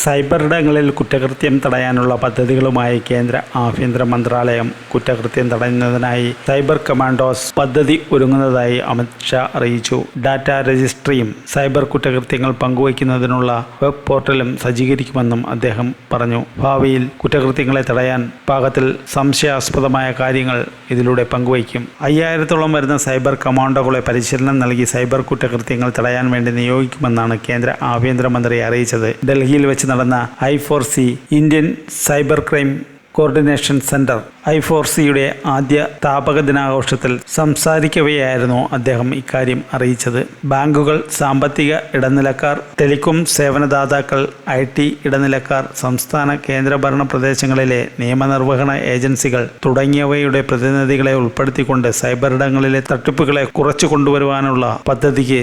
Cyber ഇടങ്ങളിൽ കുറ്റകൃത്യം തടയാനുള്ള പദ്ധതികളുമായി കേന്ദ്ര ആഭ്യന്തര മന്ത്രാലയം കുറ്റകൃത്യം തടയുന്നതിനായി സൈബർ കമാൻഡോസ് പദ്ധതി ഒരുങ്ങുന്നതായി അമിത് ഷാ അറിയിച്ചു. ഡാറ്റ രജിസ്ട്രിയും സൈബർ കുറ്റകൃത്യങ്ങൾ പങ്കുവയ്ക്കുന്നതിനുള്ള വെബ് പോർട്ടലും സജ്ജീകരിക്കുമെന്നും അദ്ദേഹം പറഞ്ഞു. ഭാവിയിൽ കുറ്റകൃത്യങ്ങളെ തടയാൻ പാകത്തിൽ സംശയാസ്പദമായ കാര്യങ്ങൾ ഇതിലൂടെ പങ്കുവയ്ക്കും. അയ്യായിരത്തോളം വരുന്ന സൈബർ കമാൻഡോകളെ പരിശീലനം നൽകി സൈബർ കുറ്റകൃത്യങ്ങൾ തടയാൻ വേണ്ടി നിയോഗിക്കുമെന്നാണ് കേന്ദ്ര ആഭ്യന്തരമന്ത്രി അറിയിച്ചത്. ഡൽഹിയിൽ വെച്ച് നടന്ന I four C Indian cyber crime coordination centre I four സിയുടെ ആദ്യ സ്ഥാപക ദിനാഘോഷത്തിൽ സംസാരിക്കവെയായിരുന്നു അദ്ദേഹം ഇക്കാര്യം അറിയിച്ചത്. ബാങ്കുകൾ സാമ്പത്തിക ഇടനിലക്കാർ ടെലികോം സേവനദാതാക്കൾ ഐ ടി ഇടനിലക്കാർ സംസ്ഥാന കേന്ദ്രഭരണ പ്രദേശങ്ങളിലെ നിയമനിർവഹണ ഏജൻസികൾ തുടങ്ങിയവയുടെ പ്രതിനിധികളെ ഉൾപ്പെടുത്തിക്കൊണ്ട് സൈബർ ഇടങ്ങളിലെ തട്ടിപ്പുകളെ കുറച്ചു കൊണ്ടുവരുവാനുള്ള പദ്ധതിക്ക്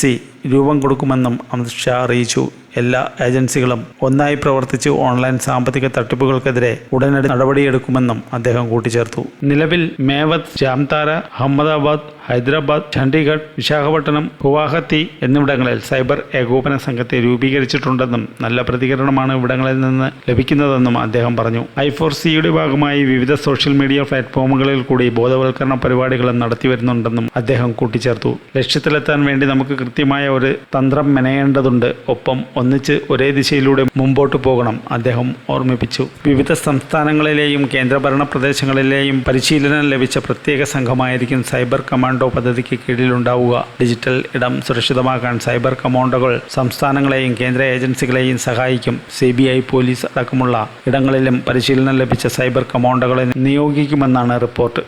സി രൂപം കൊടുക്കുമെന്നും അമിത് ഷാ അറിയിച്ചു. എല്ലാ ഏജൻസികളും ഒന്നായി പ്രവർത്തിച്ച് ഓൺലൈൻ സാമ്പത്തിക തട്ടിപ്പുകൾക്കെതിരെ ഉടനടി നടപടിയെടുക്കുമെന്നും അദ്ദേഹം കൂട്ടിച്ചേർത്തു. നിലവിൽ മേവത് ജാംതാര അഹമ്മദാബാദ് ഹൈദരാബാദ് ചണ്ഡീഗഡ് വിശാഖപട്ടണം ഗുവാഹത്തി എന്നിവിടങ്ങളിൽ സൈബർ ഏകോപന സംഘത്തെ രൂപീകരിച്ചിട്ടുണ്ടെന്നും നല്ല പ്രതികരണമാണ് ഇവിടങ്ങളിൽ നിന്ന് ലഭിക്കുന്നതെന്നും അദ്ദേഹം പറഞ്ഞു. ഐ ഫോർ സിയുടെ ഭാഗമായി വിവിധ സോഷ്യൽ മീഡിയ പ്ലാറ്റ്ഫോമുകളിൽ കൂടി ബോധവൽക്കരണ പരിപാടികളും നടത്തിവരുന്നുണ്ടെന്നും അദ്ദേഹം കൂട്ടിച്ചേർത്തു. ലക്ഷ്യത്തിലെത്താൻ വേണ്ടി നമുക്ക് കൃത്യമായ ഒരു തന്ത്രം മെനയേണ്ടതുണ്ട്. ഒപ്പം ഒന്നിച്ച് ഒരേ ദിശയിലൂടെ മുമ്പോട്ട് പോകണം അദ്ദേഹം ഓർമ്മിപ്പിച്ചു. വിവിധ സംസ്ഥാനങ്ങളിലെയും കേന്ദ്രഭരണ പ്രദേശങ്ങളിലെയും പരിശീലനം ലഭിച്ച പ്രത്യേക സംഘമായിരിക്കും സൈബർ കമാൻഡോ പദ്ധതിക്ക് കീഴിലുണ്ടാവുക. ഡിജിറ്റൽ ഇടം സുരക്ഷിതമാക്കാൻ സൈബർ കമാൻഡോകൾ സംസ്ഥാനങ്ങളെയും കേന്ദ്ര ഏജൻസികളെയും സഹായിക്കും. സി പോലീസ് അടക്കമുള്ള ഇടങ്ങളിലും പരിശീലനം ലഭിച്ച സൈബർ കമാൻഡോകളെ നിയോഗിക്കുമെന്നാണ് റിപ്പോർട്ട്.